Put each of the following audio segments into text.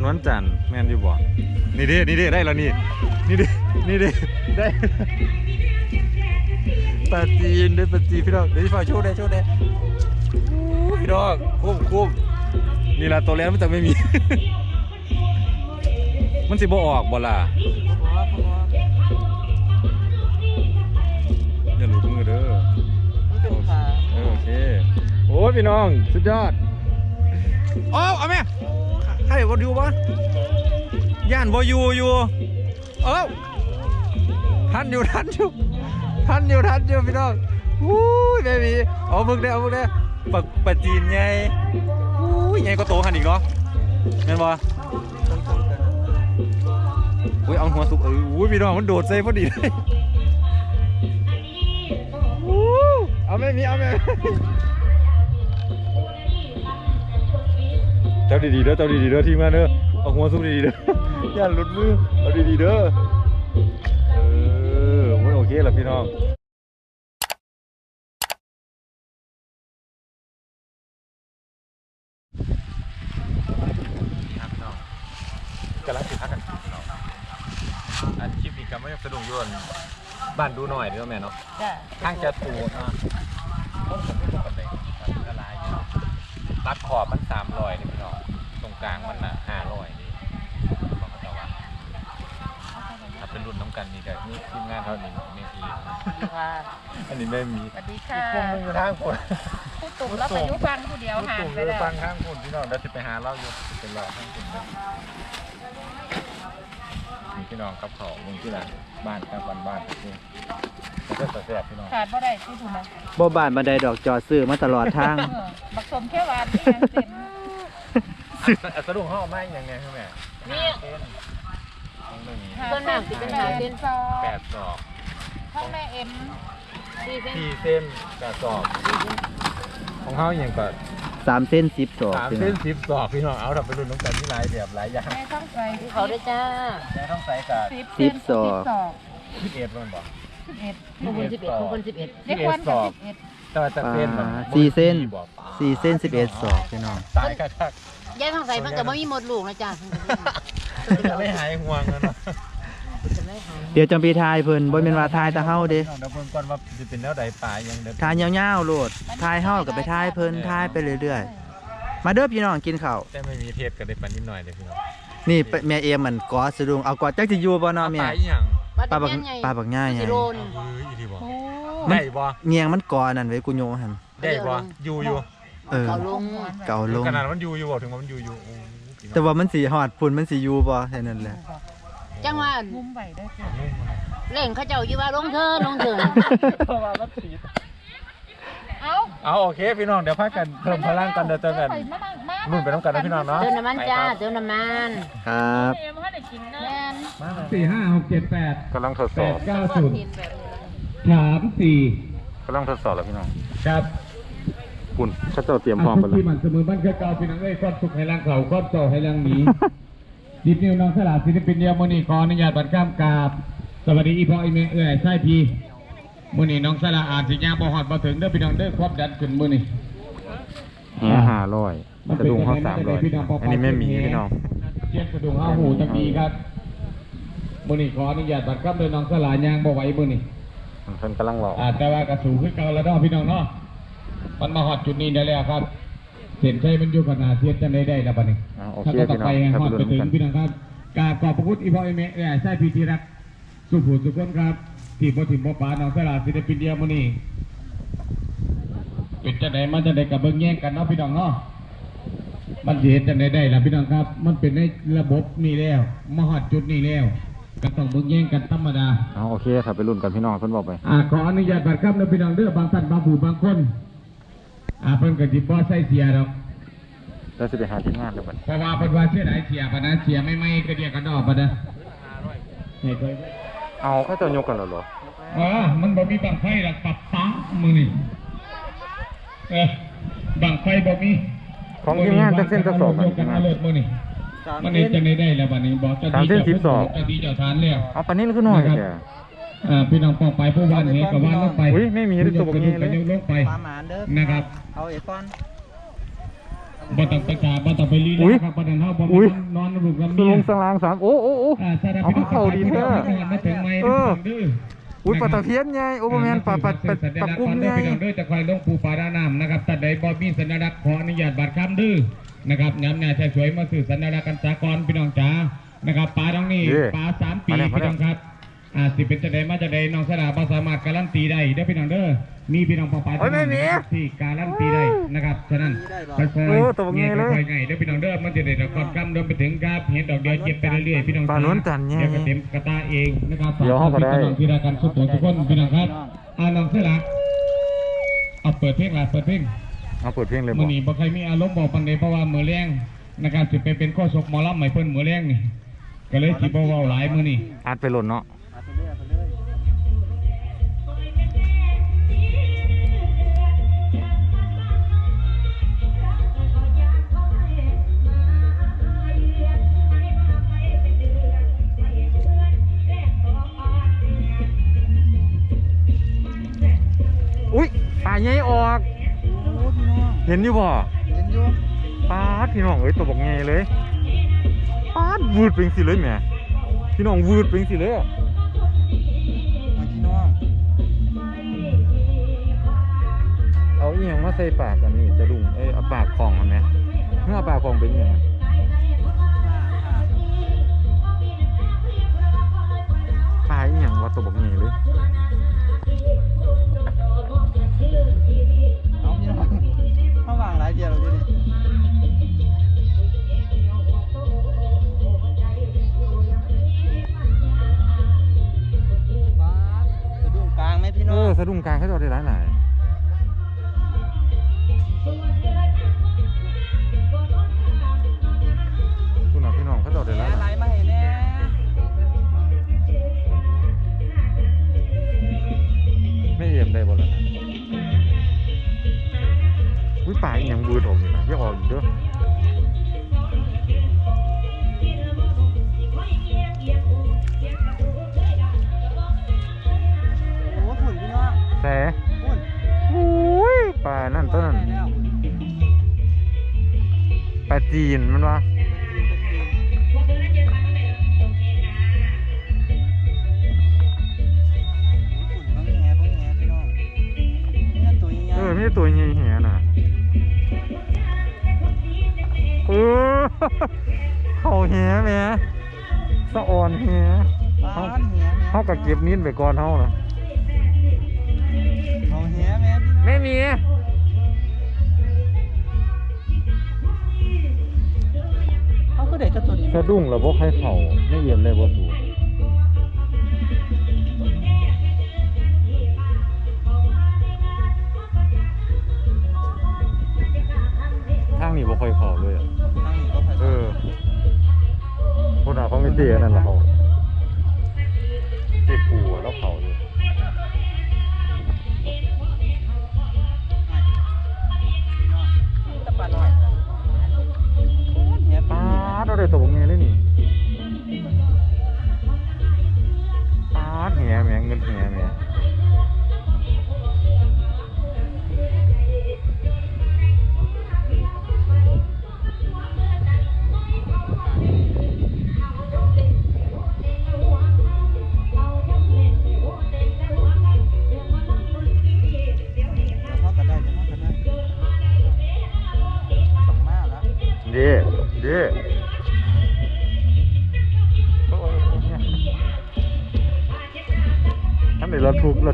นวันจันทร์แม่นอยู่บ่นี่เด้นี่เด้ได้แล้วนี่ นี่เด้นี่เด้ได้ปาจีนได้ปาจีนพี่น้องเดี๋ยวพี่ฟ้าโชว์ได้โชว์ได้อู้พี่น้องคุ้มคุ้มนี่ล่ะตัวแรกมันจะไม่มี มันสิบ่ออกบ่ล่ะอย่าหลุดมือเด้อเป็นขาเออโอเคโอ้ยพี่น้อง สุดยอด โอ้เอาแม่ ใครวอยู่ปะย่านวอยู่อยู่เอ้าทันอยู่ทันอยู่ทันอยู่ทันอยู่พี่น้องอู้ยเบบีเอามึงได้เอามึงได้ปักปะจีนไงอู้ยไงก็โตขันอีกเนาะแม่นบ่ต้องทำกันอุ้ยเอาหัวสุกเอออุ้ยพี่น้องมันโดดใส่พอดีเลยอู้เอาแม่มีเอาแม่ เจ้าดีๆเด้อเจ้าดีๆเด้อทีมงานเด้อเอาหัวซุปดีๆเด้ออย่าหลุดมือเอาดีๆเด้อเออโอ้ยโอเคแล้วพี่น้องครับน้องกำลังสิพักกันพี่น้องอันคลิปนี้ก็ไม่สะดวกยวนบ้านดูหน่อยเด้อแม่เนาะจ้ะข้างจะตูดเนาะต้นผมไม่ปกติครับละลายอยู่รัดขอบมันสามรอยนี่พี่น้องตรง กลางมันน่ะห้าร้อยนี่บอกเขาจะว่าถ้าเป็นรุ่นน้ำกันนี่ก็นี่ทีมงานเท่านี้ไม่มีสวัสดีค่ะอันนี้ไม่มีสวัสดีค่ะพวกมึงอยู่ทางคนผู้ตุ่มรับอายุฟังผู้เดียวห่างไปแล้วฟังข้างคนพี่น้องเดี๋ยวจะไปหาเราอยู่เป็นรอข้างคนนี่พี่น้องครับเขามึงที่ไหนบ้านครับบ้านบ้านนี่แล้วก็แซ่บพี่น้องขาดบ่ได้ที่ถูกนะบ่บานบันไดดอกจอซื้อมาตลอดทางเออบักสมแค่วานที่ยังเต็ม สะดุ้งห้องไม่ยังไงครับแม่นี่เส้นต้องไม่มีต้นหนักเป็นหาเส้นซอแปดศอกห้องแม่เอ็มสี่เส้นสี่เส้นแปดศอกของเขาอย่างก่อนสามเส้นสิบสองสามเส้นสิบศอกพี่น้องเอาดับไปรุ่นน้องกันที่หลายแบบหลายอย่างแม่ต้องใส่เขาได้จ้าแม่ต้องใส่กับสิบเส้นสิบสองสิบเอ็ดมันบอกสิบเอ็ดบางคนสิบเอ็ดบางคนสิบเอ็ดเด็กวันกับสิบเอ็ดแต่ว่าจะเส้นมันสี่เส้นบอกสี่เส้นสิบเอ็ดศอกพี่น้องตายกระทัก ยายทองใสมันก็บ่มีหมดลูกนะจ๊ะจะไม่หายห่วงแล้วเนาะเดี๋ยวจำปีทายเพิ่นบ่แม่นว่าทายแตะเฮาเด้เดี๋ยวเพิ่นก่อนว่าจะเป็นแนวใดปลายยังเด้อทายยาวๆโลดทายเฮาก็ไปทายเพิ่นทายไปเรื่อยๆ มาเด้อพี่น้องกินข้าวแต่ไม่มีเทศกันได้ปันนิดหน่อยเลยพี่น้องนี่ไปแม่เอมมันกอสะดุงเอากอจักสิอยู่บ่เนาะแม่ปลายอีหยังปลาบักปลาบักง่ายไงสิโลนเอ้ยอีทีบอกโอ้ได้บ่เงียงมันกอนั่นไว้กูโยหั่นได้บ่อยู่อยู่ เออเขาลงเก่าลง ขนาดมันอยู่อยู่บอกถึงว่ามันอยู่อยู่โอ้พี่น้องแต่ว่ามันสิฮอดพุ่นมันสิอยู่บ่แค่นั้นแหละ จังว่ามุมใบได้จ้ะนุ่มมากเล่งเขาเจ้าอยู่ว่าลงเธอลงเธอเพราะว่ามันสีเอ้าเอาโอเคพี่น้องเดี๋ยวพักกันเพิ่มพลังกันเดี๋ยวเจอกันใส่มานั่งมารุ่นไปน้องกันนะพี่น้องเนาะเติมน้ำมันจ้าเติมน้ำมันครับเอ็มให้ได้กินนะแม่นสี่ห้าหกเจ็ดแปดกำลังทดสแปอดบเก้าศูนย์กินแบบนี้สามสี่กำลังทดสอบแล้วพี่น้อง ครับ คุณเขาจะเตรียมพร้อมกันแล้ที่วมันเสมอบ้านเคยเก่าพี่น้องเอ้ยความสุขให้ร่างเขาความโศกให้ร่างหนีดิบนิวน้องสลาดศิลปินเดียวมือนี่ขออนุญาตบัตรข้ามกราบ สวัสดีอีพ่ออีเมเอ้ยใช่พี่มือนี่น้องสลาอาจสิย่างบ่ฮอดบ่ถึงเด้อพี่น้องเด้อความดันขึ้นมือนี่แห่ห้าร้อยกระดุงเขาสามร้อยอันนี้ไม่มีพี่น้องเชียนกระดุงห้าหูตะกี้ครับมือนี่ขออนุญาตบัตรข้ามโดยน้องสลาย่างบ่ไหวมือนี่เพิ่นกำลังรออ่าแต่ว่ากระสูงขึ้นเก่าแล้วเนาะพี่น้องเนาะ มันมาหอดจุดนี้ได้แล้วครับเห็นใช่มันอยู่ขนาดเทียบจะได้ได้แล้วบัดนี้อ่าโอถ้าเคก็ต่อพี่น้ไปองให้ถ้าหอดไปไปลุ้นถึงกันพี่น้องครับกราบขอบพระคุณอีพ่อเอเมเอ้ยใช่พี่ที่รักสุภูสุขคนครับที่บ่ถิ่มบ่ปาน้องสลาศิลปินเดียวมื้อนี้เป็นจังได๋มันจะได้กับเบิ่งแย่งกันเนาะพี่น้องเนาะมันสิเฮ็ดจังได๋ได้ล่ะพี่น้องครับ มันเป็นในระบบนี้แล้วมาฮอดจุดนี้แล้วก็ต้องเบิ่งแย่งกันธรรมดาเอาโอเคถ้าไปรุ่นกันพี่น้องเพิ่นบอกไปอ่าขออนุญาตบัตรครับนะพี่น้องเด้อบางท่านบางผู้บางคน อ่าเพิ่นก็สิบ่ใส่เสียดอกแล้วสิไปหาที่งานเดี๋ยวบัดเพราะว่าเพิ่นว่าเสียดายเสียปะนะเสียไม่ไม่ก็เดียวกันดอกปะนะนี่เคยเอาเขาจะยกกันแล้วเหรออ๋อมันบ่มีบางไฟหรอกปับปังมือนี่เออบางไฟบ่มีของทีมงานจักเส้นจักสอบกักันนเอาเลิศมื้อนี่มันนี่จะได้ได้แล้วบัดนี้บอกเจ้าที่สามเส้นสิบสองเจ้าที่เจ้าทานแล้วเอาปานนี้คือน้อยแกอ่า พี่น้องปองไปผู้วันเฮ็ดกับว่านลงไปอุ๊ยไม่มีด้วยตัวบักนี้เลยยกลงไปปลาหมานเด้อนะครับเอาไอ้ก้อนอบ่ต้องไปกราบบ่ต้องไปลีลาอุ๊ยครับบ่ต้องเฮาบ่อุ๊มียนอนลูกลำสเมีลยงสลางสามโอ้โอ้โอ้อ่าถ้าได้เอาพี่น้องเข้าดีแท้มาถึงไหมเออดื้ออุ้ยปลาตะเพียนไงโอ้บ่แม่นปลาปลาปลาปลากุ้งไงพี่น้องด้วยจะคอยลงปูปลาดาน้ำนะครับแต่ใดบ่มีสัญลักษณ์ขออนุญาตบัตรคำดื้อนะครับย้ำแน่ใช้สวยมาสื่อสัญลักษณ์กันจากรพี่น้องจ๋านะครับปลาตรงนี้เด้ปลาสามปีมาแล้วมาพี่แล้วน้องครับ อ่าสิเป็นจะใดมาจะใดน้องสลาบ่สามารถการันตีได้เด้อพี่น้องเด้อมีพี่น้องปลาปลาโอ้ยไม่มีที่การันตีได้นะครับฉะนั้นค่อยโอ้ๆตัวบักเงี้ใหญ่เลยค่อยๆไงเด้อพี่น้องเด้อมันจะได้ดอกกอดกำเดินไปถึงครับเห็นดอกเดียวเจ็บไปเรื่อยๆพี่น้องปลาโน้นจันแย่เดี๋ยวก็เต็มกระตาเองนะครับเดี๋ยวห้องก็ได้ฝพี่น้องที่รักกันสุดตัวทุกคนพี่น้องครับอ่าน้องเสลาเอาเปิดเพลงละเปิดเพลงเอาเปิดเพลงเลยบมื่ออกนี้บ่ใครมีอารมณ์บอกปันใดเพราะว่ามือแรงนะครับสิไปเป็นข้อศกหมอลำใหม่เพิ่นมือแรงนี่ก็เลยสิบ่เว้าหลายมื้อนี้อัดไปหล่นเนาะ เห็นอยู่บ่เห็นอยู่ปลาดพี่น้องเอ้ยตัวบอกใหญ่เลยปลาดวืดเป็นสิเลยแหม่พี่น้องวืดเป็นสิเลยอะมาพี่น้องเอาอีหยังมาใส่ปากกันนี่สะดุ้งเอ้ยเอาปากของมันไหมเมื่อเอาปากของเป็นอีหยังอะปลาอีหยังว่าตัวบอกใหญ่เลยเอาพี่น้อง เขาวางหลายเดียวแล้วดิฟ้าสะดุ้งกลางไหมพี่เอน้อง อสะดุ้งกลางเขาจะเอาได้หลายหลายคุณน้องพี่น้องเขาจะเอาได้หลายหไหลลายมาให้แน่ไม่เอี่ยมได้บ่ล่ะ ปลาอีหยังวืดออกอยู่นะอย่าออกอีกเด้อโอ้หุ่นพี่น้องแต่หุ่นอุ้ยปลานั่นต้นนั้นแล้วปลาจีนมันวะหุ่นบางแง่บางแง่พี่น้องนี่นั่นตัวใหญ่เออไม่ใช่ตัวใหญ่ เออเขาแหแหม่สะอ่อนแหปลาแหแม่เขาก็เก็บนิ้นไปก่อนเขานะเขาแหแม่พี่น้องไม่มีเขาก็เด็กจะตัวนี้สะดุ้งแล้วบ่ใครเข่าไม่เยี่ยมเลยบ่สูทางนี้บ่ค่อยเข่าเลยอะ คนอะเขาไม่เจ๊นั่นแหละเขาเจ็บปูอะแล้วเขาอยู่ตะปาหน่อยแหป้าปาเราได้ตัวไงเลยนี่ป้าดแหแหมเงินแหแหม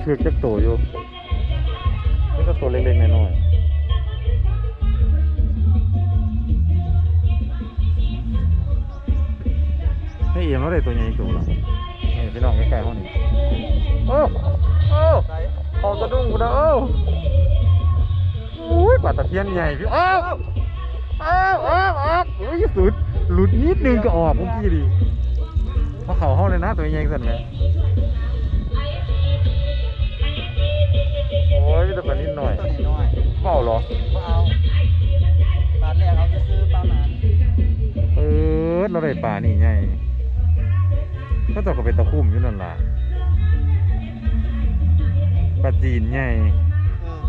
ถือจักโตอยู่นี่ก็ตัวเล็กๆน้อยๆให้เอี่ยมเราได้ตัวใหญ่ตัวละนี่พี่น้องใกล้ๆห้องนี้โอ้โอ้ใส่อกระดุ้งกูนะโอ้อุ้ยปลาตะเพียนใหญ่พี่อ้าวอ้าวอ้าวอ้าวอุ้ยสุดหลุดนิดนึงก็ออกเมื่อกี้ดิเพราะเขาห้องเลยนะตัวใหญ่สั่นไหม ยมีแต่ปบานิดหน่อยตัวน้อาเหรอๆก็เอาบาทแรกเราจะซื้อปลาหมานเออเราได้ปลานี่ไงก็ตกก็เป็นตะคุ่มอยู่นั่นล่ะปลาจีนไงเออ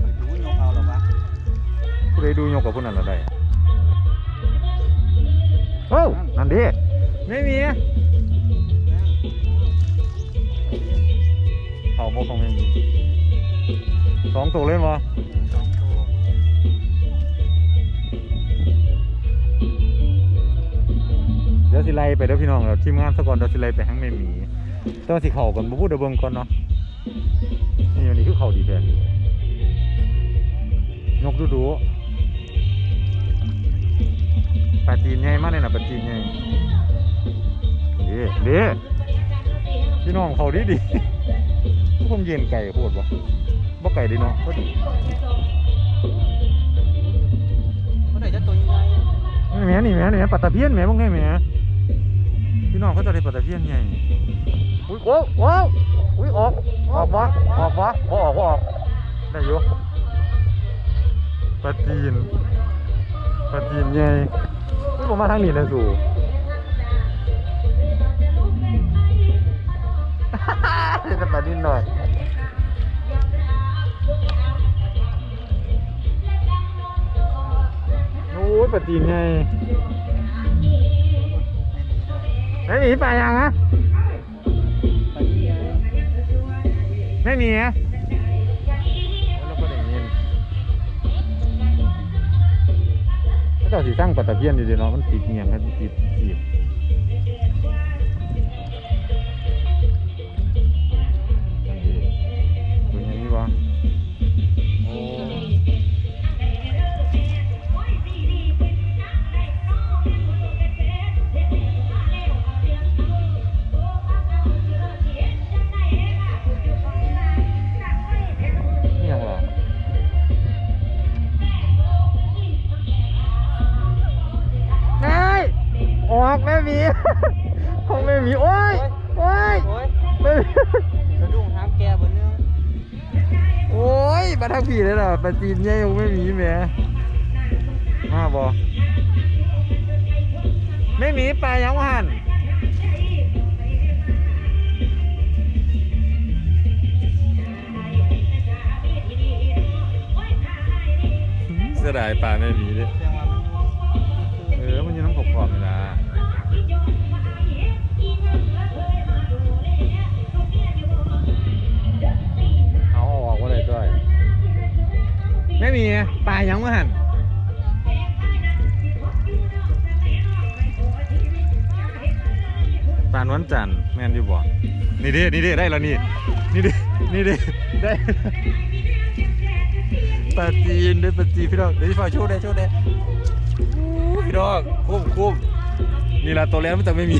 ไดูยกเอาหรอวะผู้ใดดูยกกับพวกนั้นเราได้ ม่มีเขาบอกเขาไม่มีสองตัวเล่นวะเดี๋ยวสิไล่ไปเด้อพี่น้องเราทีมงานสกอนเดี๋ยวสิไล่ไปทั้งไม่มีแต้องสิเข่าก่อนบ่พูดเดี๋ยวเบิ่งก่อนเนาะนี่อันนี้คือเข่าดีแท้นกดูดู ปลาจีนใหญ่มากเลยนะปลาจีนใหญ่เด้เด้พี่น้องเขาดีดีผมเย็นไก่โคตรบ่บ่ไก่ดีเนาะก็ดีเมื่อไหร่จะตัวใหญ่นี่แม่นี่แม่นี่แม่ปลาตะเพียนแม่บ่ไงแม่พี่น้องเขาจะได้ปลาตะเพียนใหญ่อุ้ยโอ้ว้าวอุ้ยออกออกบ่ออกบ่บ่ออกบ่ออกได้อยู่ปลาจีนปลาจีนให ญ่ผมมาทางนี้นะสู่เล่นแต่ปลาดิหน่อยโอ้ยปลาจีนไงไม่มีปลายังฮะไม่มีฮะ ก็ต้อสีสร้างปัตตะเพียนดีเนาะมันติดเงียงกันติดจีบ สะดุ้งหางแกบนนึงโอ้ยมาทางผีเลยเหรอปลาจีนเนี่ยยังไม่มีแหม่มาบอไม่มีปลายังหันเสียดายปลาไม่มีเลยแสดงว่ามันเออ มันอยู่น้ำขอบขอบๆนี่นะ ไม่มีปลายังไม่หันปลานวันจันทร์แมนอยู่บ่นี่ดินี่ดิได้แล้วนี่นี่ดินี่ดิได้ปลาจีนได้ปลาจีนพี่น้องเดี๋ยวพี่ฟ้าโชว์ได้โชว์ได้พี่น้องคุ้มคุ้มนี่ละตัวแล้วมันจะไม่มี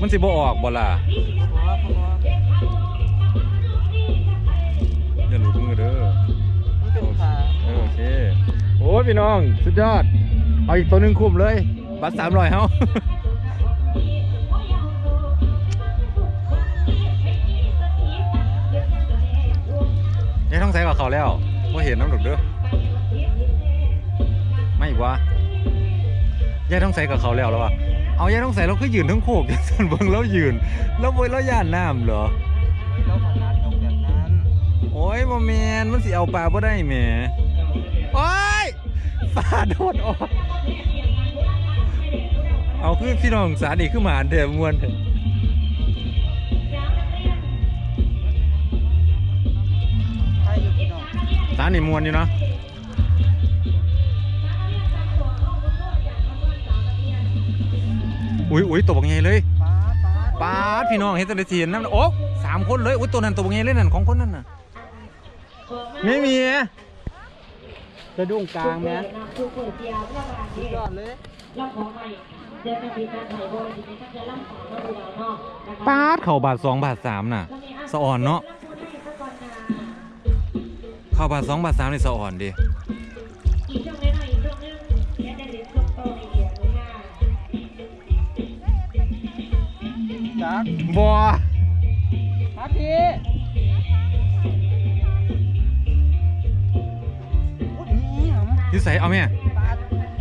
มันสิบ่ออกบ่ล่ะ อ้ยพี่น้อง สุดยอด เอาอีกตัวหนึ่งคุ้มเลย บัตรสามร้อยเฮายายต้องใส่กับเขาแล้วว่าเห็นน้ำดุกเด้อไม่อีกวะยายต้องใส่กับเขาแล้วแล้วะเอายายต้องใส่เราก็ยืนทั้งโคกส่วนเบิงแล้วยืน แล้วบยแล้วย่านน้ำเหรอโอ้ยบ่แมนมันสิเอาปลาบ่ได้แหม ปลาโดดออก เอาคือพี่น้องสารอีกคือหมาเด้อมวนเถอะใช่อยู่พี่น้องสารนี่มวนอยู่เนาะอุ้ยอุ้ยตัวบักใหญ่เลยป้าป้าปาดพี่น้องเฮ็ดแตันทีนนั่นโอ้สามคนเลยอุ้ยตัวนั้นตัวบักใหญ่เลยนั่นของคนนั้นน่ะไม่มี สะดุ้งกลางแม่สุดยอดเลยปาดเข่าบาทสองบาทสามน่ะ สะอ่อนเนาะเข่าบาทสองบาทสามนี่สะอ่อนดิจักบัว สัยเอาแม่ปลา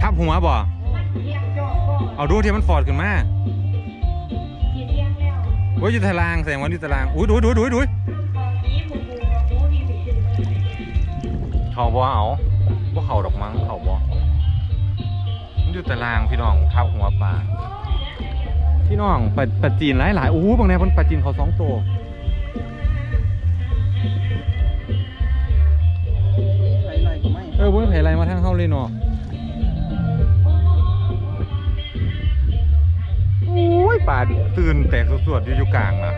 ทับหัวบ่เอาดูที่มันฟอดขึ้นมาโอ้ยอยู่ตารางแสดงว่าอยู่ตารางอุ้ยดูดูดูดูเขาบ่เอาบ่เขาดอกมั้งเขาบ่มันอยู่ต่ลางพี่น้องทับหัวปลาพี่น้องปลาปลาจีนหลายหลายๆโอ้โหบางแนวมันปลาจีนเขาสองตัว ออบ่มีไรมาทางเข้าเลยเนาะโอ้ยปลาตื่นแตกสวดๆอยู่อยู่กลางนะ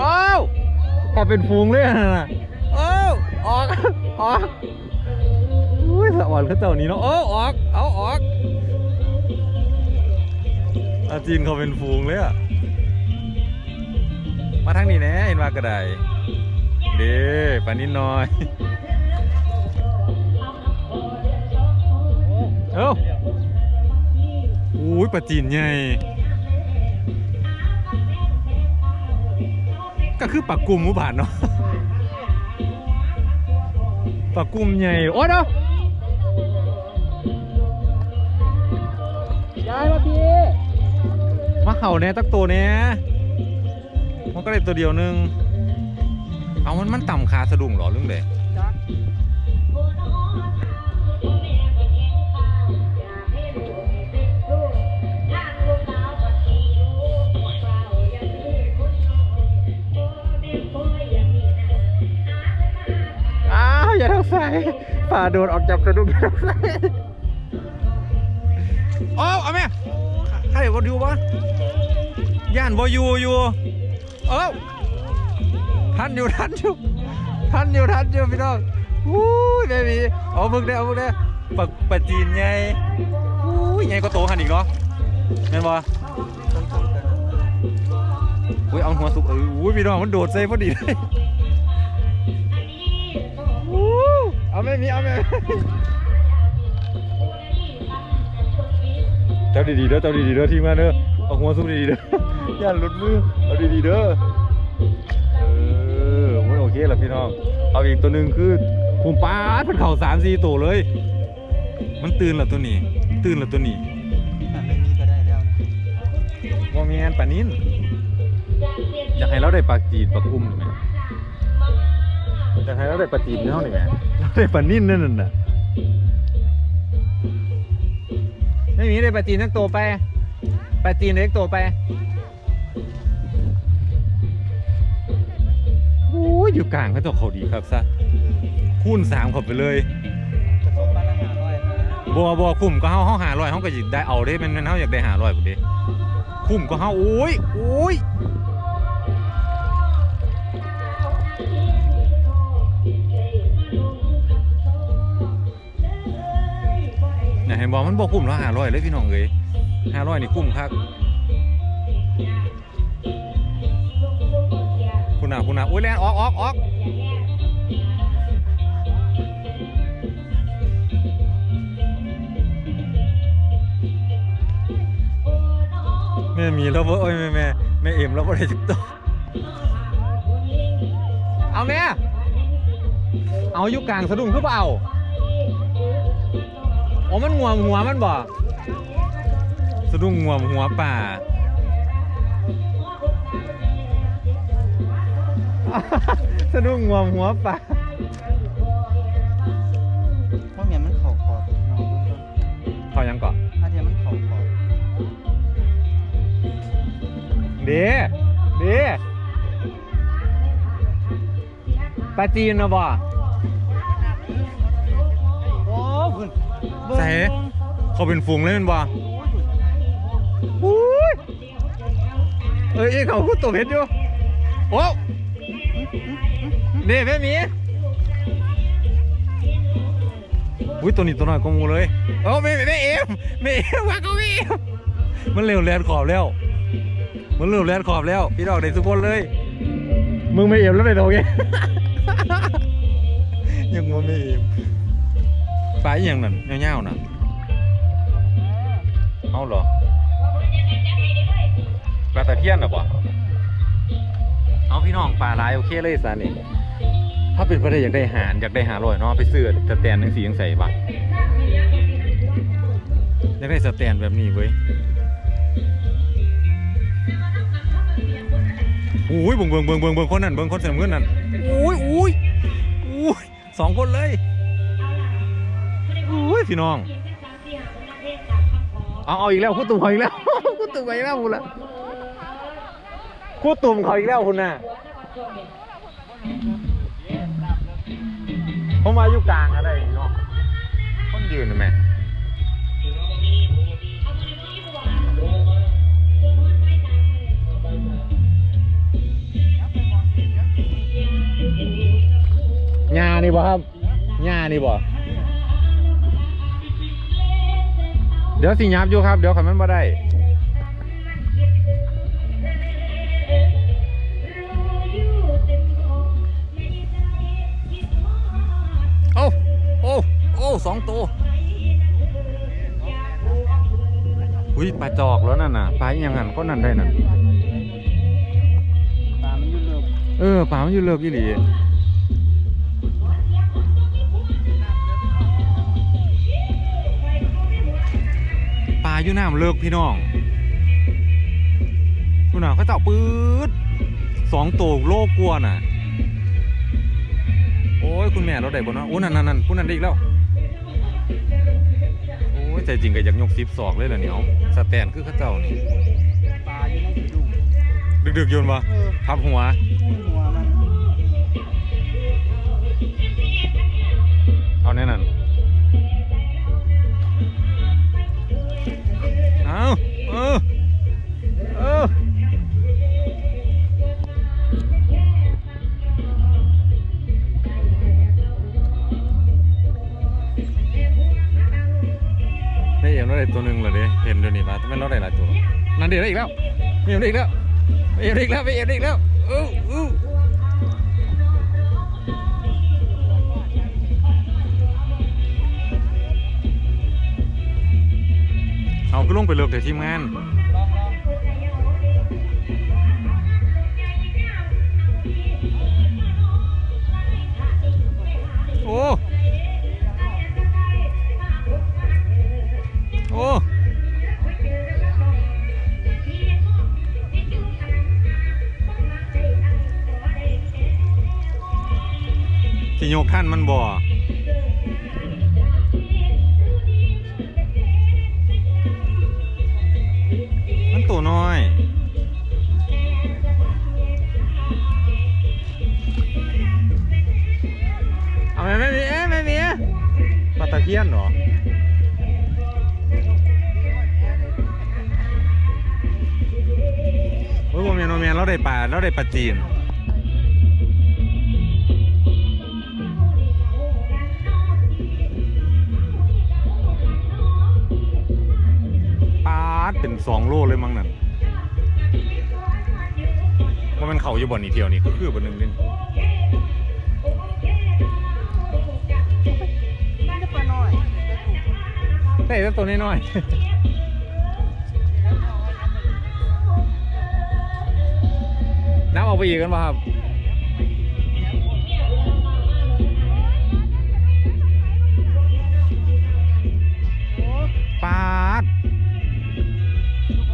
อ้าวปลาเป็นฟูงเลยอะนั่นน่ะอ้วออกออกอุ้ยสวรรค์เขาเจ้านี้เนาะเออออก เอาออกอาจีนเขาเป็นฟูงเลยอะ มาทางนี้แน่เห็นว่ากระไดเด้ปลานิดหน้อยเอ้าอุ้ยปลาจีนใหญ่ก็คือปลากลุ่มหมูบานเนาะปลากลุ่มใหญ่โอ้ยเนาะยายมาพี่มาเข่าแน่ตักตัวแน่มัน ก็เลยตัวเดียวหนึง เอามันมันต่ำขาสะดุ้งเหรอเรื่องเด็จักอ้าวอย่าทักใส่ฝ่าโดนออกจับสะดุ้งอย่าทักใส่โอ้าวเอาแม่ใครก็ดูวะย่านบอยู่อยู่ เอ้าทันอยู่ทันอยู่ทันอยู่ทันอยู่พี่น้องอู้ยเบบีเอามึงเด้อเอามึงเด้อปักปักจีนไงอู้ยไงก็โตหันอีกเนาะเห็นบ่อุ้ยเอาหัวสุกเอออุ้ยพี่น้องมันโดดใส่พอดีเลยวู้เอาไม่มีเอาไม่มีเจ้าดีๆเด้อเจ้าดีๆเด้อทีมงานเด้อเอาหัวซุปดีๆเด้ออ ย่าหลุดมือเอาดีๆเด้อเออโอ้ยโอเคแหล้วพี่น้องเอาอีกตัวหนึ่งคือคุมป้าดเป็นเข่าสามสี่ตัวเลย มันตื่นแล้วตัวนี้ ตื่นแล้วตัวนี้ไม่มีก็ได้แล้วว่ามีงานปานินอยากให้เราได้ปลาจีนปลากุ้มหรือไงอยากให้เราได้ปลาจีนเท่าไหร่ไงเราได้ปลานิ้นนั่นน่ะไม่มีได้ปลาจีนทั้งตัวไปปลาจีนเล็กตัวไป ยอยู่กลางเขาตัวเขาดีครับซะคูณสามเขาไปเลยบัวบัวคุ้มก็เฮาเฮาหาร้อยเฮาก็สิได้เอาเด้แมันมันเฮาอยากได้หาร้อยพุ่นเด้คุ้มก็เฮาโอ้ยโอ้ยเห็นบอกมันบ่คุ้มแล้วหาร้อยเลยพี่น้องเอ้ยหาร้อยนี่คุ้มคัก คุณน่ะคุณน่ะโอ้ยแลนออกออกออกแม่มีแล้วบ่โอ้ยแม่แม่แม่เอ็มแล้วบ่ได้จักตัวเอาแม่เอาอยู่กลางสะดุ้งคือบ่เอาอ๋อมันงวมหัวมันบ่สะดุ้งงวมหัวป่า สะดุ้งงวมหัวป่าเพราะเมียมันเข่าคอน้องเขายังเกาะถ้าเทียมมันเข่าคอเด้เด้ปลาจีนนะบ่โอ้คุณใส่เขาเป็นฝูงเลยแมันบ่อุ้ยเอ้ยเอ้ยเขาพูดตัวเพชรอยู่โอ้ เด้แม่หมีอุ้ยตัวนี้ตัวน้อยกว่าหมูเลยโอ้ไม่ไม่เอ็มไม่เอ็มว่าเขาไม่เอ็มมันเร็วแลนขอบแล้ว มันเร็วแลนขอบแล้ว พี่ดอกได้ทุกคนเลย มึงไม่เอ็มแล้วได้ดอกไงยังไม่เอ็มปลาอย่างนั้นเงี้ยวๆน่ะเอาเหรอปลาตะเพียนหรอบ่เอาพี่น้องปลาลายโอเคเลยสานี่ ถ้าเป็นประเด็นอยากได้หารอยากได้หาลอยเนาะไปซื้อสแตนหนังสียังใส่บ่อยากได้สแตนแบบนี้เว้ยอุ้ยเบิ่งเบิ่งเบิ่งเบิ่งเบิ่งคนนั้นเบิ่งคนเสริมเงินนั่นอุ้ยอุ้ยอุ้ยสองคนเลยอุ้ยพี่น้องเอาเอาอีกแล้วคู่ตุ่มเขาอีกแล้วคู่ตุ่มเขาอีกแล้วคุณละคู่ตุ่มเขาอีกแล้วคุณน่ะ ผมมาอยู่กลางอะไรเนาะคนยืนนะแม่หญ้านี่บ่ครับหญ้านี่บ่เดี๋ยวสิยับอยู่ครับ เดี๋ยวขันมันมาได้ สองตัวอุ้ยปลาจอกแล้วนั่นน่ะปลาอหยังงั้นก็นั่นได้นั่นปลามันอยู่เลิกเออปลามันอยู่เลิกอีหลีปลาอยู่น้ำเลิกพี่น้องคุณน่ะเขาเจ้าปื๊ดสองตัวโลกกลัวน่ะ โอ้ย คุณแม่เราได้บ่เนาะโอ้นั่นนั่นนั่นคุณนั่นได้อีกแล้ว ใจจริงก็อยากยกซิปศอกเลยล่ะเนี่ยเอาสแตนคือเขาเจ้านี่ปลาอยู่ในกระดูกดึกๆโยนบ่เออพับหัว หัวมันเอาแน่นั่นเอาเออ เดี๋ยวนี้มาไม่เราได้หลายตัวนั่นเดี๋ยวได้อีกแล้วม่เอ็มได้อีกแล้วม่เอ็มได้อีกแล้วม่เอ็มได้อีกแล้วอู้อู้เอาก็ลงไปเลิกแต่ทีมงานโอ้ กท่านมันบ่มันตัวน้อยเอาไม่ไม่มีเอ๊ะไม่มีปลาตะเพียนเหรอโอ้ยโมเมนโมเมนเราได้ปลาเราได้ปลาจีน สองโลเลยมั้งนั่นว่ามันเขาอยู่บ่อนนี่เที่ยวนี่ก็คือบนหนึ่งนี่จะปลาน้อยได้แต่ตัวน้อยๆน้ำเอาไปอีกกันป่ะครับ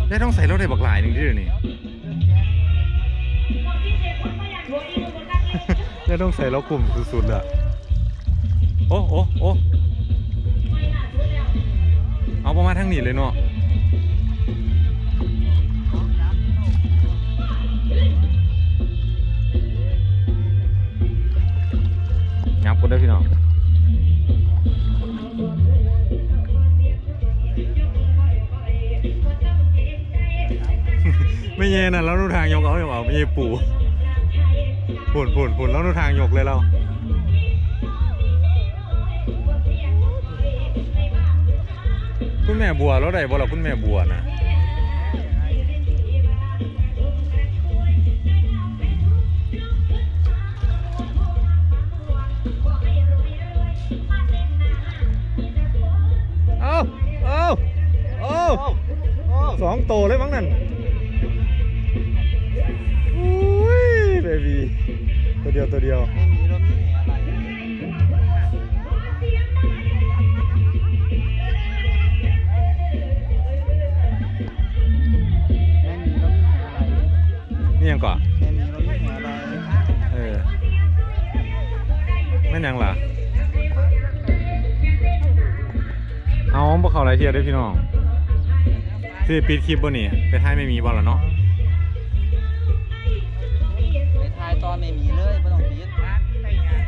ได้ต้องใส่รถได้บักหลายหนึ่งที่เดี๋ยวนี้ได้ต้องใส่รถกลุ่มสุดๆอะโอ้โอ้โอ้เอาประมาณทั้งนี้เลยเนาะงับกันได้อพี่น้อง ไม่เย็นน่ะแล้วนูทางยกเอายกเอาไม่เย็นปู่ปุ่นปุ่นปุ่นแล้วนูทางยกเลยเราคุณแม่บัวแล้วได้บ่ล่ะคุณแม่บัวนะเอาเอาเอาสองโตเลยมั้งนั่น เดียวตัวเดียวนี่ยังก่อนแม่มีรถมีอะไรเออนั่นหยังล่ะเอาบ่เข้าหลายเทียเด้พี่น้องสิปิดคลิปบ่นี่ไปท้ายไม่มีบ่ล่ะเนาะ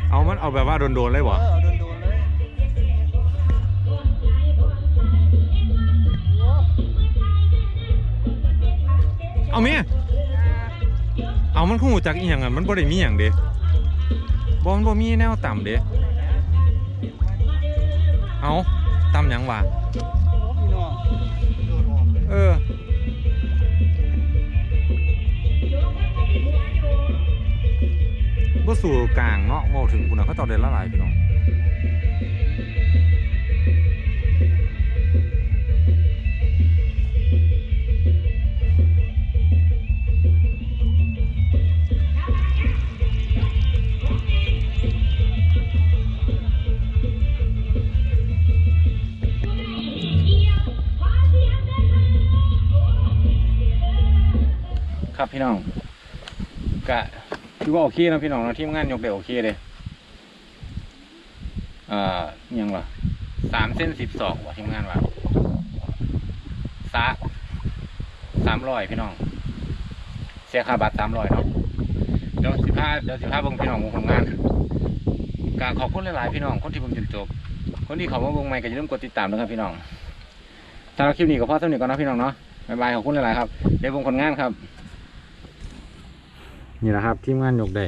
เอามันเอาแบบว่าโดนๆเลยบ่เออโดนๆเลยเอาเมียเอามันคงรู้จักอีหยังอะมันบ่ได้มีหยังเด้บ่มันบ่มีแนวต่ำเด้เอาต่ำหยังวะ บ่สู่กลางเนาะเว้าถึงคุณนน่ะเขาเจ้าได้ละหลายพี่น้อง คือว่าโอเคนะพี่น้องนะทีมงานยกได้โอเคเลยเอ่อยังวะสามเส้นสิบสองวะทีมงานวะสะสามร้อยพี่น้อง เสียค่าบัตรสามร้อยเนาะเดี๋ยวสิบห้าเดี๋ยวสิบห้าเบิ่งพี่น้องวงทำงานกะขอบคุณหลายๆพี่น้องคนที่เบิ่งจนจบ คนที่เขามาเบิ่งใหม่ก็อย่าลืมกดติดตามนะครับพี่น้องสำหรับคลิปนี้ก็พอสำหรับก่อนนะพี่น้องเนาะบ๊ายบายขอบคุณหลายๆครับเดี๋ยวเบิ่งผลงานครับ นี่แหละครับทีมงานยกได้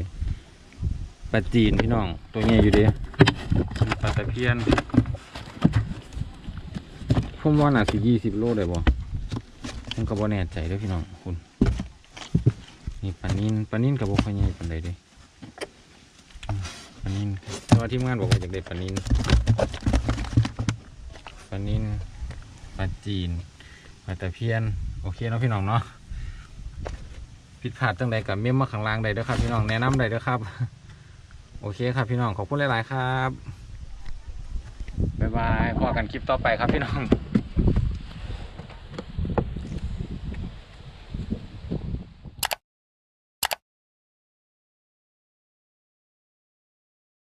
ปลาจีนพี่น้อง ตัวใหญ่อยู่เดีปลาตะเพียนผมว่าน่าสิยี่สิบโลได้บ่ผมก็บ่แน่ใจเด้วยพี่น้องคุณ นี่ปลานินปลานินกับบ่ค่อยใหญ่ปานใดเด้อืมปลานินแต่ว่าทีมงานบอกว่าอยากได้ปลานินปลานินปลาจีนปลาตะเพียน โอเคเนาะพี่น้องเนาะ ผิดพลาดตั้งใดกับเมมมาข้างล่างใดเด้อครับ พี่น้องแนะนำใดเด้อครับ โอเคครับพี่น้องขอบคุณหลาย ๆ ครับบ๊ายบายพอกันคลิปต่อไปครับพี่น้อง